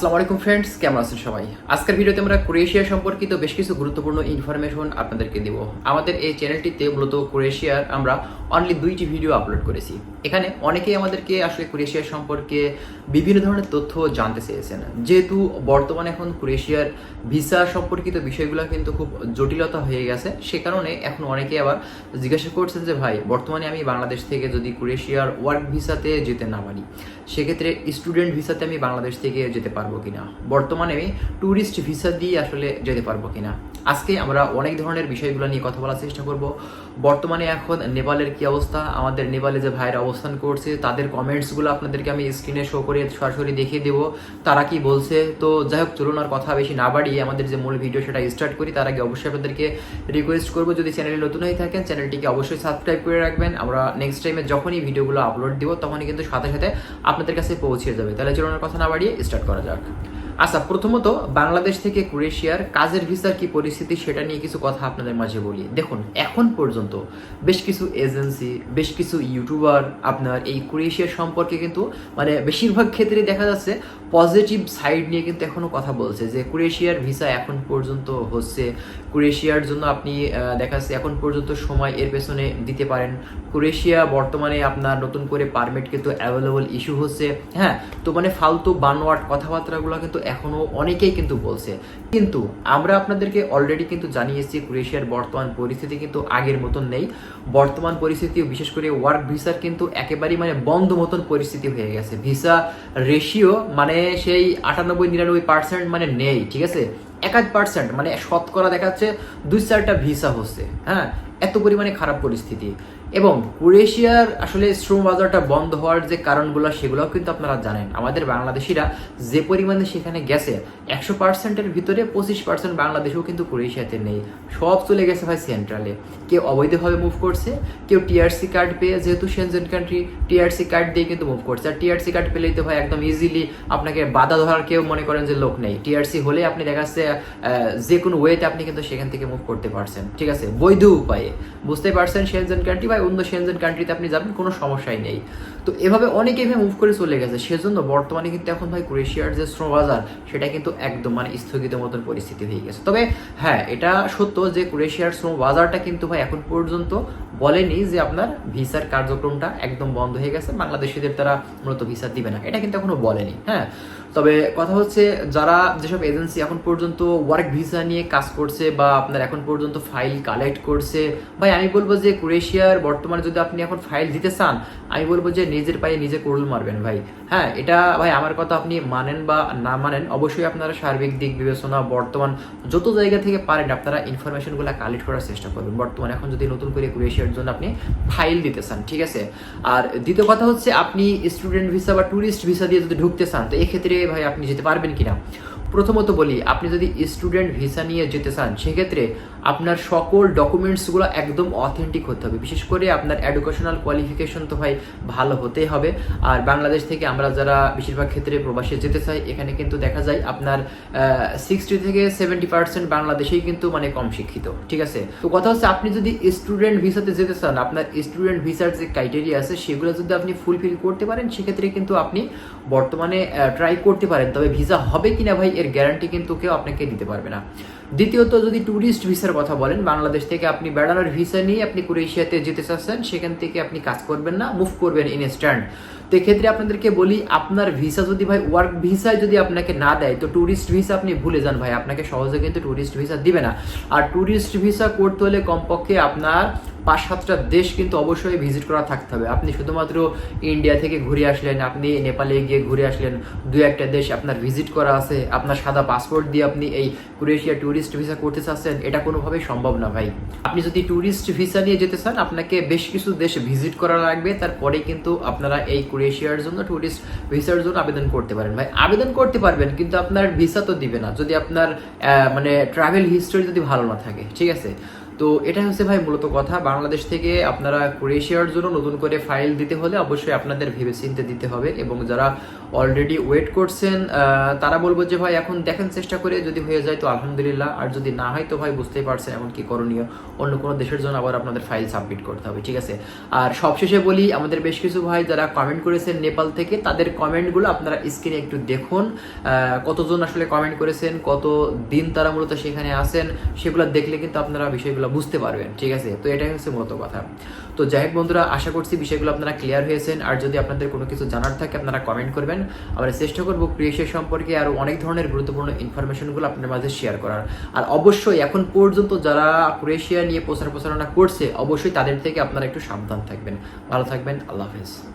আসসালামু ফ্রেন্ডস কেমন আছেন সবাই? আজকের ভিডিওতে আমরা ক্রোয়েশিয়া সম্পর্কিত বেশ কিছু গুরুত্বপূর্ণ ইনফরমেশন আপনাদেরকে দেব। আমাদের এই চ্যানেলটিতে মূলত ক্রোয়েশিয়ার আমরা অনলি দুইটি ভিডিও আপলোড করেছি। এখানে অনেকেই আমাদেরকে আসলে ক্রোয়েশিয়া সম্পর্কে বিভিন্ন ধরনের তথ্য জানতে চেয়েছেন। যেহেতু বর্তমানে এখন ক্রোয়েশিয়ার ভিসা সম্পর্কিত বিষয়গুলো কিন্তু খুব জটিলতা হয়ে গেছে, সে কারণে এখন অনেকেই আবার জিজ্ঞাসা করছেন যে, ভাই, বর্তমানে আমি বাংলাদেশ থেকে যদি ক্রোয়েশিয়ার ওয়ার্ক ভিসাতে যেতে না পারি, সেক্ষেত্রে স্টুডেন্ট ভিসাতে আমি বাংলাদেশ থেকে যেতে পারব কিনা? বর্তমানে ট্যুরিস্ট ভিসা দিয়ে আসলে যেতে পারব কিনা? আজকে আমরা অনেক ধরনের বিষয়গুলো নিয়ে কথা বলার চেষ্টা করব। বর্তমানে এখন নেপালের কি অবস্থা? আমাদের নেপালে যে ভাইরা অবস্থান করছে, তাদের কমেন্টসগুলো আপনাদেরকে আমি স্ক্রিনে শো করে সরাসরি দেখিয়ে দেবো। তারা কি বলছে? তো যাই হোক, চলুন আর কথা বেশি না বাড়িয়ে আমাদের যে মূল ভিডিও সেটা স্টার্ট করি। তার আগে অবশ্যই আপনাদেরকে রিকোয়েস্ট করব, যদি চ্যানেলে নতুন হয়ে থাকেন চ্যানেলটিকে অবশ্যই সাবস্ক্রাইব করে রাখবেন। আমরা নেক্সট টাইমে যখনই ভিডিওগুলো আপলোড দিব, তখনই কিন্তু সাথে সাথে আপনাদের কাছে পৌঁছে যাবে। তাহলে চলুন আর কথা না বাড়িয়ে স্টার্ট করা যাক। tak. আচ্ছা প্রথমত বাংলাদেশ থেকে ক্রোয়েশিয়ার কাজের ভিসার কি পরিস্থিতি সেটা নিয়ে কিছু কথা আপনাদের মাঝে বলি। দেখুন, এখন পর্যন্ত বেশ কিছু এজেন্সি, বেশ কিছু ইউটিউবার আপনার এই ক্রোয়েশিয়া সম্পর্কে কিন্তু মানে বেশিরভাগ ক্ষেত্রে দেখা যাচ্ছে পজিটিভ সাইড নিয়ে কিন্তু এখনও কথা বলছে যে ক্রোয়েশিয়ার ভিসা এখন পর্যন্ত হচ্ছে। ক্রোয়েশিয়ার জন্য আপনি দেখা যাচ্ছে এখন পর্যন্ত সময় এর পেছনে দিতে পারেন। ক্রোয়েশিয়া বর্তমানে আপনার নতুন করে পারমিট কিন্তু অ্যাভেলেবল ইস্যু হচ্ছে। হ্যাঁ তো মানে ফালতু বানোয়াট কথাবার্তাগুলো কিন্তু এখনও অনেকেই কিন্তু বলছে। কিন্তু আমরা আপনাদেরকে অলরেডি কিন্তু জানিয়েছি ক্রোয়েশিয়ার বর্তমান পরিস্থিতি কিন্তু আগের মতন নেই। বর্তমান পরিস্থিতি, বিশেষ করে ওয়ার্ক ভিসার কিন্তু একেবারেই মানে বন্ধ মতন পরিস্থিতি হয়ে গেছে। ভিসা রেশিও মানে সেই আটানব্বই, নিরানব্বই পার্সেন্ট মানে নেই, ঠিক আছে? এক আধ পার্সেন্ট মানে শতকরা দেখাচ্ছে দুই চারটা ভিসা হচ্ছে হ্যাঁ? এত পরিমাণে খারাপ পরিস্থিতি। এবং ক্রোয়েশিয়ার আসলে শ্রম বাজারটা বন্ধ হওয়ার যে কারণগুলো সেগুলোও কিন্তু আপনারা জানেন। আমাদের বাংলাদেশিরা যে পরিমাণে সেখানে গেছে একশো পার্সেন্টের ভিতরে পঁচিশ পার্সেন্ট বাংলাদেশেও কিন্তু ক্রোয়েশিয়াতে নেই। সব চলে গেছে ভাই সেন্ট্রালে। কেউ অবৈধভাবে মুভ করছে কেউ টিআরসি কার্ড পেয়ে যেহেতু সেনজেন কান্ট্রি টিআরসি কার্ড দিয়ে কিন্তু মুভ করছে। আর টিআরসি কার্ড পেলেই তো ভাই একদম ইজিলি আপনাকে বাধা ধরার কেউ মনে করেন যে লোক নেই। টিআরসি হলে আপনি দেখা যাচ্ছে আহ, যে কোনো ওয়েতে আপনি কিন্তু সেখান থেকে মুভ করতে পারছেন। ঠিক আছে? বৈধ উপায়ে। বুঝতে পারছেন সেনজেন কান্ট্রি বা অন্য সেনজেন কান্ট্রিতে আপনি যাবেন, কোনো সমস্যাই নেই। তো এভাবে অনেকেই ভাই মুভ করে চলে গেছে। সেজন্য বর্তমানে কিন্তু এখন ভাই ক্রোয়েশিয়ার যে শ্রম বাজার সেটা কিন্তু একদম মানে স্থগিত মতন পরিস্থিতি হয়ে গেছে। তবে হ্যাঁ এটা সত্য যে ক্রোয়েশিয়ার শ্রম বাজারটা কিন্তু ভাই এখন পর্যন্ত বলেনি যে আপনার ভিসার কার্যক্রমটা একদম বন্ধ হয়ে গেছে, বাংলাদেশিদের তারা মূলত ভিসা দিবে না। এটা কিন্তু এখনও বলেনি হ্যাঁ? তবে কথা হচ্ছে, যারা যেসব এজেন্সি এখন পর্যন্ত ওয়ার্ক ভিসা নিয়ে কাজ করছে বা আপনার এখন পর্যন্ত ফাইল কালেক্ট করছে, ভাই, আমি বলব যে ক্রোয়েশিয়ার বর্তমানে যদি আপনি এখন ফাইল দিতে চান, আমি বলব যে নিজের পায়ে নিজে কোরল মারবেন, ভাই। হ্যাঁ এটা, ভাই, আমার কথা আপনি মানেন বা না মানেন, অবশ্যই আপনারা সার্বিক দিক বিবেচনা, বর্তমান যত জায়গা থেকে পারেন, আপনারা ইনফরমেশনগুলো কালেক্ট করার চেষ্টা করবেন। বর্তমানে এখন যদি নতুন করে ক্রোয়েশিয়ার জন্য আপনি ফাইল দিতে চান, ঠিক আছে? আর দ্বিতীয় কথা হচ্ছে, আপনি স্টুডেন্ট ভিসা বা ট্যুরিস্ট ভিসা দিয়ে যদি ঢুকতে চান, তো এক্ষেত্রে ভাই আপনি যেতে পারবেন কিনা? প্রথমত বলি, আপনি যদি স্টুডেন্ট ভিসা নিয়ে যেতে চান, সেক্ষেত্রে আপনার সকল ডকুমেন্টসগুলো একদম অথেন্টিক হতে হবে। বিশেষ করে আপনার এডুকেশনাল কোয়ালিফিকেশন তো ভাই ভালো হতেই হবে। আর বাংলাদেশ থেকে আমরা যারা বেশিরভাগ ক্ষেত্রে প্রবাসে যেতে চাই, এখানে কিন্তু দেখা যায় আপনার সিক্সটি থেকে সেভেন্টি পার্সেন্ট বাংলাদেশেই কিন্তু মানে কম শিক্ষিত, ঠিক আছে? তো কথা হচ্ছে, আপনি যদি স্টুডেন্ট ভিসাতে যেতে চান, আপনার স্টুডেন্ট ভিসার যে ক্রাইটেরিয়া আছে, সেগুলো যদি আপনি ফুলফিল করতে পারেন, সেক্ষেত্রে কিন্তু আপনি বর্তমানে ট্রাই করতে পারেন। তবে ভিসা হবে কিনা ভাই এর গ্যারান্টি কিন্তু কেউ আপনাকে দিতে পারবে না। দ্বিতীয়ত, যদি ট্যুরিস্ট ভিসার কথা বলেন, বাংলাদেশ থেকে আপনি বেড়ানোর ভিসা নিয়ে আপনি ক্রোয়েশিয়াতে যেতে চাচ্ছেন, সেখান থেকে আপনি কাজ করবেন না মুভ করবেন ইনস্ট্যান্ট তো এক্ষেত্রে আপনাদেরকে বলি, আপনার ভিসা যদি ভাই ওয়ার্ক ভিসায় যদি আপনাকে না দেয়, তো ট্যুরিস্ট ভিসা আপনি ভুলে যান ভাই। আপনাকে সহজে কিন্তু ট্যুরিস্ট ভিসা দিবে না। আর ট্যুরিস্ট ভিসা করতে হলে কমপক্ষে আপনার পাঁচ সাতটা দেশ কিন্তু অবশ্যই ভিজিট করা থাকতে হবে। আপনি শুধুমাত্র ইন্ডিয়া থেকে ঘুরে আসলেন, আপনি নেপালে গিয়ে ঘুরে আসলেন, দু একটা দেশ আপনার ভিজিট করা আছে, আপনার সাদা পাসপোর্ট দিয়ে আপনি এই ক্রোয়েশিয়া ট্যুরিস্ট ভিসা করতে চাচ্ছেন, এটা কোনোভাবেই সম্ভব না ভাই। আপনি যদি ট্যুরিস্ট ভিসা নিয়ে যেতে চান, আপনাকে বেশ কিছু দেশ ভিজিট করা লাগবে, তারপরে কিন্তু আপনারা এই ক্রোয়েশিয়ার জন্য ট্যুরিস্ট ভিসার জন্য আবেদন করতে পারেন ভাই। আবেদন করতে পারবেন, কিন্তু আপনার ভিসা তো দিবে না। যদি আপনার মানে ট্রাভেল হিস্টোরি যদি ভালো না থাকে, ঠিক আছে? তো এটা হচ্ছে ভাই মূলত কথা। বাংলাদেশ থেকে আপনারা ক্রোয়েশিয়ার জন্য নতুন করে ফাইল দিতে হলে অবশ্যই আপনাদের ভেবে চিন্তে দিতে হবে এবং যারা অলরেডি ওয়েট করছেন তারা বলব যে ভাই এখন দেখেন চেষ্টা করে, যদি হয়ে যায় তো আলহামদুলিল্লাহ। আর যদি না হয় তো ভাই বুঝতেই পারছেন এমন কি করণীয়। অন্য কোনো দেশের জন্য আবার আপনাদের ফাইল সাবমিট করতে হবে, ঠিক আছে? আর সবশেষে বলি, আমাদের বেশ কিছু ভাই যারা কমেন্ট করেছেন নেপাল থেকে, তাদের কমেন্টগুলো আপনারা স্ক্রিনে একটু দেখুন। কতজন আসলে কমেন্ট করেছেন, কত দিন তারা মূলত সেখানে আসেন সেগুলো দেখলে কিন্তু আপনারা বিষয়গুলো বুঝতে পারবেন, ঠিক আছে? তো এটাই হচ্ছে মূলত কথা। তো যাই হোক বন্ধুরা, আশা করছি বিষয়গুলো আপনারা ক্লিয়ার হয়েছেন। আর যদি আপনাদের কোনো কিছু জানার থাকে, আপনারা কমেন্ট করবেন। আমরা চেষ্টা করব ক্রিয়েশন সম্পর্কে আরও অনেক ধরনের গুরুত্বপূর্ণ ইনফরমেশনগুলো আপনার মাঝে শেয়ার করার। আর অবশ্যই এখন পর্যন্ত যারা ক্রোয়েশিয়া নিয়ে প্রচার প্রচারণা করছে, অবশ্যই তাদের থেকে আপনারা একটু সাবধান থাকবেন। ভালো থাকবেন, আল্লাহ হাফেজ।